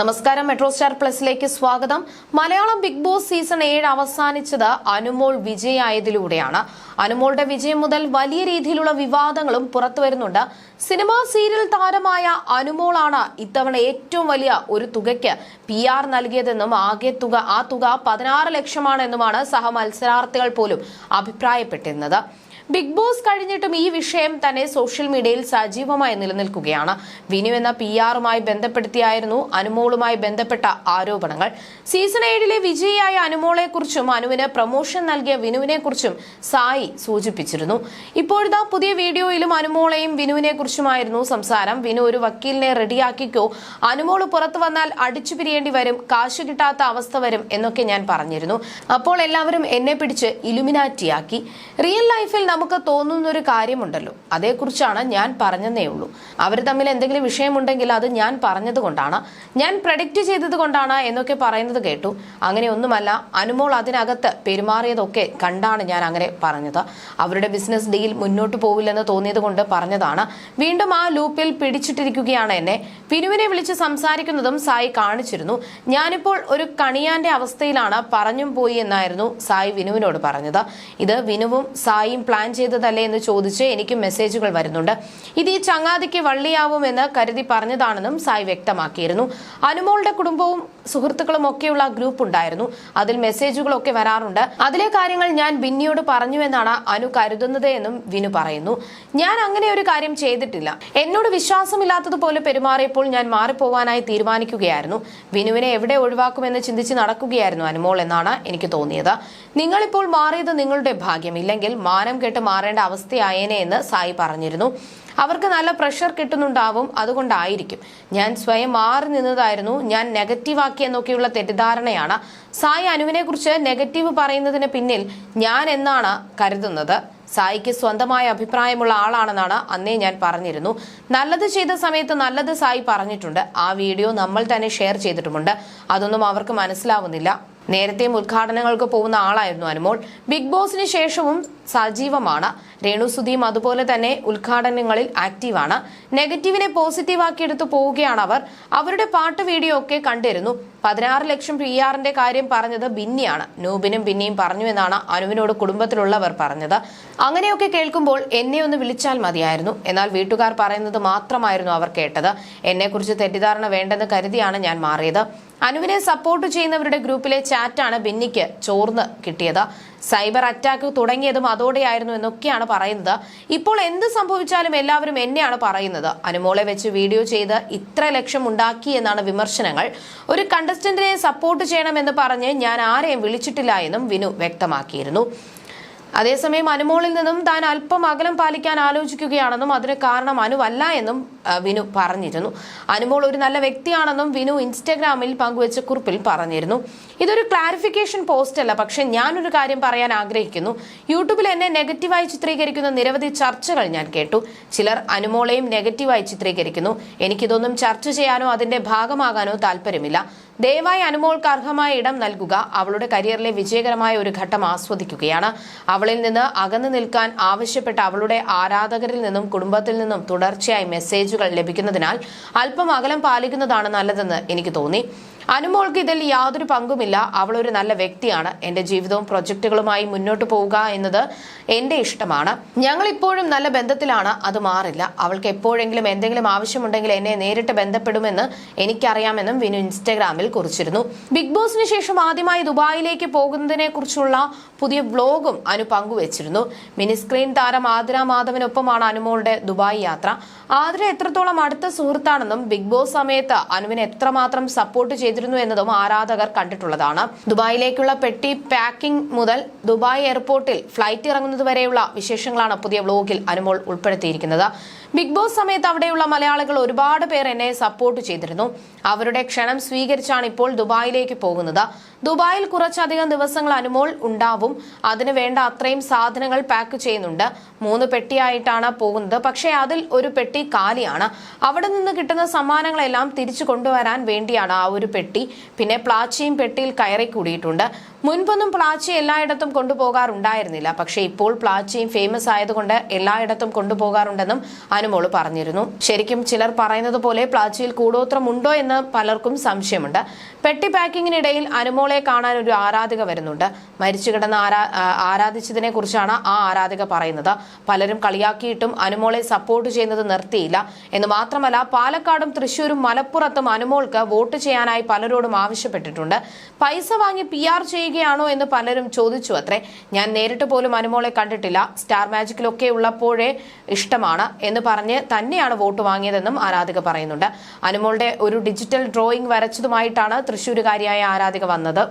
നമസ്കാരം. Metro star പ്ലസിലേക്ക് സ്വാഗതം. Malayalam big boss season ഏഴ് അവസാനിച്ചത് അനുമോൾ വിജയായതിലൂടെയാണ്. അനുമോളുടെ വിജയം മുതൽ വലിയ രീതിയിലുള്ള വിവാദങ്ങളും പുറത്തുവരുന്നുണ്ട് സിനിമാ സീരിയൽ താരമായ അനുമോളാണ് ഇത്തവണ ഏറ്റവും വലിയ ഒരു തുകയ്ക്ക് പി ആർ നൽകിയതെന്നും ആകെ തുക ആ തുക പതിനാറ് ലക്ഷമാണെന്നുമാണ് സഹമത്സരാർത്ഥികൾ പോലും അഭിപ്രായപ്പെട്ടിരുന്നത്. ബിഗ് ബോസ് കഴിഞ്ഞിട്ടും ഈ വിഷയം തന്നെ സോഷ്യൽ മീഡിയയിൽ സജീവമായി നിലനിൽക്കുകയാണ്. വിനു എന്ന പി ആറുമായി ബന്ധപ്പെടുത്തിയായിരുന്നു അനുമോളുമായി ബന്ധപ്പെട്ട ആരോപണങ്ങൾ. സീസൺ ഏഴിലെ വിജയിയായ അനുമോളെ കുറിച്ചും അനുവിന് പ്രൊമോഷൻ നൽകിയ വിനുവിനെ കുറിച്ചും സായി സൂചിപ്പിച്ചിരുന്നു. ഇപ്പോഴത്തെ പുതിയ വീഡിയോയിലും അനുമോളെയും വിനുവിനെ കുറിച്ചുമായിരുന്നു സംസാരം. വിനു ഒരു വക്കീലിനെ റെഡിയാക്കിക്കോ അനുമോൾ പുറത്തു വന്നാൽ അടിച്ചു പിരിയേണ്ടി വരും കാശ് കിട്ടാത്ത അവസ്ഥ വരും എന്നൊക്കെ ഞാൻ പറഞ്ഞിരുന്നു. അപ്പോൾ എല്ലാവരും എന്നെ പിടിച്ച് ഇലുമിനാറ്റിയാക്കി റിയൽ ലൈഫിൽ നമുക്ക് തോന്നുന്ന ഒരു കാര്യമുണ്ടല്ലോ. അതേക്കുറിച്ചാണ് ഞാൻ പറഞ്ഞതേ ഉള്ളൂ. അവർ തമ്മിൽ എന്തെങ്കിലും വിഷയമുണ്ടെങ്കിൽ അത് ഞാൻ പറഞ്ഞത് കൊണ്ടാണ്. ഞാൻ പ്രഡിക്റ്റ് ചെയ്തത് കൊണ്ടാണ് എന്നൊക്കെ പറയുന്നത് കേട്ടു. അങ്ങനെ അങ്ങനെയൊന്നുമല്ല അനുമോൾ അതിനകത്ത് പെരുമാറിയതൊക്കെ കണ്ടാണ് ഞാൻ അങ്ങനെ പറഞ്ഞത്. അവരുടെ ബിസിനസ് ഡീൽ മുന്നോട്ട് പോവില്ലെന്ന് തോന്നിയത് കൊണ്ട് പറഞ്ഞതാണ്. വീണ്ടും ആ ലൂപ്പിൽ പിടിച്ചിട്ടിരിക്കുകയാണ് എന്നെ. വിനുവിനെ വിളിച്ച് സംസാരിക്കുന്നതും സായി കാണിച്ചിരുന്നു. ഞാനിപ്പോൾ ഒരു കണിയാന്റെ അവസ്ഥയിലാണ് പറഞ്ഞും പോയി എന്നായിരുന്നു സായി വിനുവിനോട് പറഞ്ഞത്. ഇത് വിനുവും സായിയും പ്ലാൻ ചെയ്തതല്ലേ എന്ന് ചോദിച്ച് എനിക്ക് മെസ്സേജുകൾ വരുന്നുണ്ട്. ഇത് ഈ ചങ്ങാതിക്ക് വള്ളിയാവുമെന്ന് കരുതി പറഞ്ഞതാണെന്നും സായി വ്യക്തമാക്കിയിരുന്നു. അനുമോളുടെ കുടുംബവും സുഹൃത്തുക്കളും ഒക്കെയുള്ള ഗ്രൂപ്പ് ഉണ്ടായിരുന്നു. അതിൽ മെസ്സേജുകളൊക്കെ വരാറുണ്ട്. അതിലെ കാര്യങ്ങൾ ഞാൻ ബിന്നിയോട് പറഞ്ഞു എന്നാണ് അനു കരുതുന്നത് എന്നും വിനു പറയുന്നു. ഞാൻ അങ്ങനെ ഒരു കാര്യം ചെയ്തിട്ടില്ല. എന്നോട് വിശ്വാസമില്ലാത്തതുപോലെ പെരുമാറിയപ്പോൾ ഞാൻ മാറിപ്പോവാനായി തീരുമാനിക്കുകയായിരുന്നു. വിനുവിനെ എവിടെ ഒഴിവാക്കുമെന്ന് ചിന്തിച്ച് നടക്കുകയായിരുന്നു അനുമോൾ എന്നാണ് എനിക്ക് തോന്നിയത്. നിങ്ങളിപ്പോൾ മാറിയത് നിങ്ങളുടെ ഭാഗ്യം. ഇല്ലെങ്കിൽ മാനം മാറേണ്ട അവസ്ഥയായേനെ എന്ന് സായി പറഞ്ഞിരുന്നു. അവർക്ക് നല്ല പ്രഷർ കിട്ടുന്നുണ്ടാവും. അതുകൊണ്ടായിരിക്കും. ഞാൻ സ്വയം മാറി നിന്നതായിരുന്നു. ഞാൻ നെഗറ്റീവ് ആക്കിയെന്നൊക്കെയുള്ള തെറ്റിദ്ധാരണയാണ്. സായി അനുവിനെ കുറിച്ച് നെഗറ്റീവ് പറയുന്നതിന് പിന്നിൽ ഞാൻ എന്നാണ് കരുതുന്നത്? സായിക്ക് സ്വന്തമായ അഭിപ്രായമുള്ള ആളാണെന്നാണ് അന്നേ ഞാൻ പറഞ്ഞിരുന്നു. നല്ലത് ചെയ്ത സമയത്ത് നല്ലത് സായി പറഞ്ഞിട്ടുണ്ട്. ആ വീഡിയോ നമ്മൾ തന്നെ ഷെയർ ചെയ്തിട്ടുമുണ്ട്. അതൊന്നും അവർക്ക് മനസ്സിലാവുന്നില്ല. നേരത്തെയും ഉദ്ഘാടനങ്ങൾക്ക് പോകുന്ന ആളായിരുന്നു അനുമോൾ. ബിഗ് ബോസിന് ശേഷവും സജീവമാണ്. രേണു സുധീം അതുപോലെ തന്നെ ഉദ്ഘാടനങ്ങളിൽ ആക്റ്റീവാണ്. നെഗറ്റീവിനെ പോസിറ്റീവാക്കിയെടുത്ത് പോവുകയാണ് അവർ. അവരുടെ പാട്ട് വീഡിയോ ഒക്കെ കണ്ടിരുന്നു. പതിനാറ് ലക്ഷം പി ആറിന്റെ കാര്യം പറഞ്ഞത് ബിന്നിയാണ്. നൂബിനും ബിന്നിയും പറഞ്ഞു എന്നാണ് അനുവിനോട് കുടുംബത്തിലുള്ളവർ പറഞ്ഞത്. അങ്ങനെയൊക്കെ കേൾക്കുമ്പോൾ എന്നെ ഒന്ന് വിളിച്ചാൽ മതിയായിരുന്നു. എന്നാൽ വീട്ടുകാർ പറയുന്നത് മാത്രമായിരുന്നു അവർ കേട്ടത്. എന്നെക്കുറിച്ച് തെറ്റിദ്ധാരണ വേണ്ടെന്ന് കരുതിയാണ് ഞാൻ മാറിയത്. അനുവിനെ സപ്പോർട്ട് ചെയ്യുന്നവരുടെ ഗ്രൂപ്പിലെ ചാറ്റാണ് ബിന്നിക്ക് ചോർന്ന് കിട്ടിയത്. സൈബർ അറ്റാക്ക് തുടങ്ങിയതും അതോടെയായിരുന്നു എന്നൊക്കെയാണ് പറയുന്നത്. ഇപ്പോൾ എന്ത് സംഭവിച്ചാലും എല്ലാവരും എന്നെയാണ് പറയുന്നത്. അനുമോളെ വെച്ച് വീഡിയോ ചെയ്ത് ഇത്ര ലക്ഷം ഉണ്ടാക്കി എന്നാണ് വിമർശനങ്ങൾ. ഒരു കണ്ടസ്റ്റന്റിനെ സപ്പോർട്ട് ചെയ്യണമെന്ന് പറഞ്ഞ് ഞാൻ ആരെയും വിളിച്ചിട്ടില്ല എന്നും വിനു വ്യക്തമാക്കിയിരുന്നു. അതേസമയം അനുമോളിൽ നിന്നും താൻ അല്പം അകലം പാലിക്കാൻ ആലോചിക്കുകയാണെന്നും അതിന് കാരണം അനുവല്ല എന്നും വിനു പറഞ്ഞിരുന്നു. അനുമോൾ ഒരു നല്ല വ്യക്തിയാണെന്നും വിനു ഇൻസ്റ്റഗ്രാമിൽ പങ്കുവച്ച കുറിപ്പിൽ പറഞ്ഞിരുന്നു. ഇതൊരു ക്ലാരിഫിക്കേഷൻ പോസ്റ്റ് അല്ല പക്ഷെ ഞാനൊരു കാര്യം പറയാൻ ആഗ്രഹിക്കുന്നു. യൂട്യൂബിൽ എന്നെ നെഗറ്റീവായി ചിത്രീകരിക്കുന്ന നിരവധി ചർച്ചകൾ ഞാൻ കേട്ടു. ചിലർ അനുമോളെയും നെഗറ്റീവായി ചിത്രീകരിക്കുന്നു. എനിക്കിതൊന്നും ചർച്ച ചെയ്യാനോ അതിന്റെ ഭാഗമാകാനോ താല്പര്യമില്ല. ദയവായി അനുമോൾക്ക് അർഹമായ ഇടം നൽകുക. അവളുടെ കരിയറിലെ വിജയകരമായ ഒരു ഘട്ടം ആസ്വദിക്കുകയാണ്. അവളിൽ നിന്ന് അകന്നു നിൽക്കാൻ ആവശ്യപ്പെട്ട അവളുടെ ആരാധകരിൽ നിന്നും കുടുംബത്തിൽ നിന്നും തുടർച്ചയായി മെസ്സേജുകൾ ലഭിക്കുന്നതിനാൽ അല്പം അകലം പാലിക്കുന്നതാണ് നല്ലതെന്ന് എനിക്ക് തോന്നി. അനുമോൾക്ക് ഇതിൽ യാതൊരു പങ്കുമില്ല. അവൾ ഒരു നല്ല വ്യക്തിയാണ്. എന്റെ ജീവിതവും പ്രൊജക്റ്റുകളുമായി മുന്നോട്ട് പോവുക എന്നത് എന്റെ ഇഷ്ടമാണ്. ഞങ്ങൾ ഇപ്പോഴും നല്ല ബന്ധത്തിലാണ്. അത് മാറില്ല. അവൾക്ക് എപ്പോഴെങ്കിലും എന്തെങ്കിലും ആവശ്യമുണ്ടെങ്കിൽ എന്നെ നേരിട്ട് ബന്ധപ്പെടുമെന്ന് എനിക്കറിയാമെന്നും വിനു ഇൻസ്റ്റഗ്രാമിൽ കുറിച്ചിരുന്നു. ബിഗ് ബോസിന് ശേഷം ആദ്യമായി ദുബായിലേക്ക് പോകുന്നതിനെ കുറിച്ചുള്ള പുതിയ വ്ലോഗും അനു പങ്കുവച്ചിരുന്നു. മിനി സ്ക്രീൻ താരം ആതിര മാധവനൊപ്പമാണ് അനുമോളുടെ ദുബായ് യാത്ര. ആതിര എത്രത്തോളം അടുത്ത സുഹൃത്താണെന്നും ബിഗ് ബോസ് സമയത്ത് അനുവിനെ എത്രമാത്രം സപ്പോർട്ട് ചെയ്തിരുന്നു എന്നതും ആരാധകർ കണ്ടിട്ടുള്ളതാണ്. ദുബായിലേക്കുള്ള പെട്ടി പാക്കിംഗ് മുതൽ ദുബായ് എയർപോർട്ടിൽ ഫ്ലൈറ്റ് ഇറങ്ങുന്നതുവരെയുള്ള വിശേഷങ്ങളാണ് പുതിയ വ്ലോഗിൽ അനുമോൾ ഉൾപ്പെടുത്തിയിരിക്കുന്നത്. ബിഗ് ബോസ് സമയത്ത് അവിടെയുള്ള മലയാളികൾ ഒരുപാട് പേർ എന്നെ സപ്പോർട്ട് ചെയ്തിരുന്നു. അവരുടെ ക്ഷണം സ്വീകരിച്ചാണ് ഇപ്പോൾ ദുബായിലേക്ക് പോകുന്നത്. ദുബായിൽ കുറച്ചധികം ദിവസങ്ങൾ അനുമോൾ ഉണ്ടാവും. അതിന് വേണ്ട അത്രയും സാധനങ്ങൾ പാക്ക് ചെയ്യുന്നുണ്ട്. മൂന്ന് പെട്ടിയായിട്ടാണ് പോകുന്നത്. പക്ഷേ അതിൽ ഒരു പെട്ടി കാലിയാണ്. അവിടെ നിന്ന് കിട്ടുന്ന സമ്മാനങ്ങളെല്ലാം തിരിച്ചു കൊണ്ടുവരാൻ വേണ്ടിയാണ് ആ ഒരു പെട്ടി. പിന്നെ പ്ലാച്ചിയും പെട്ടിയിൽ കയറി കൂടിയിട്ടുണ്ട്. മുൻപൊന്നും പ്ലാച്ചി എല്ലായിടത്തും കൊണ്ടുപോകാറുണ്ടായിരുന്നില്ല. പക്ഷേ ഇപ്പോൾ പ്ലാച്ചിയും ഫേമസ് ആയതുകൊണ്ട് എല്ലായിടത്തും കൊണ്ടുപോകാറുണ്ടെന്നും അനുമോൾ പറഞ്ഞിരുന്നു. ശരിക്കും ചിലർ പറയുന്നത് പോലെ പ്ലാച്ചിയിൽ കൂടോത്രമുണ്ടോ എന്ന് പലർക്കും സംശയമുണ്ട്. പെട്ടി പാക്കിങ്ങിനിടയിൽ അനുമോളെ കാണാൻ ഒരു ആരാധിക വരുന്നുണ്ട്. മരിച്ചു കിടന്ന ആരാ ആരാധിച്ചതിനെ കുറിച്ചാണ് ആ ആരാധിക പറയുന്നത്. പലരും കളിയാക്കിയിട്ടും അനുമോളെ സപ്പോർട്ട് ചെയ്യുന്നത് നിർത്തിയില്ല. എന്ന് മാത്രമല്ല പാലക്കാടും തൃശൂരും മലപ്പുറത്തും അനുമോൾക്ക് വോട്ട് ചെയ്യാനായി പലരോടും ആവശ്യപ്പെട്ടിട്ടുണ്ട്. പൈസ വാങ്ങി പി ആർ ചെയ്യുകയാണോ എന്ന് പലരും ചോദിച്ചു അത്രേ. ഞാൻ നേരിട്ട് പോലും അനുമോളെ കണ്ടിട്ടില്ല. സ്റ്റാർ മാജിക്കിലൊക്കെ ഉള്ളപ്പോഴേ ഇഷ്ടമാണ് എന്ന് പറഞ്ഞ് തന്നെയാണ് വോട്ട് വാങ്ങിയതെന്നും ആരാധിക പറയുന്നുണ്ട്. അനുമോളുടെ ഒരു ഡിജിറ്റൽ ഡ്രോയിങ് വരച്ചതുമായിട്ടാണ് തൃശൂരുകാരിയായ ആരാധിക വന്നത്.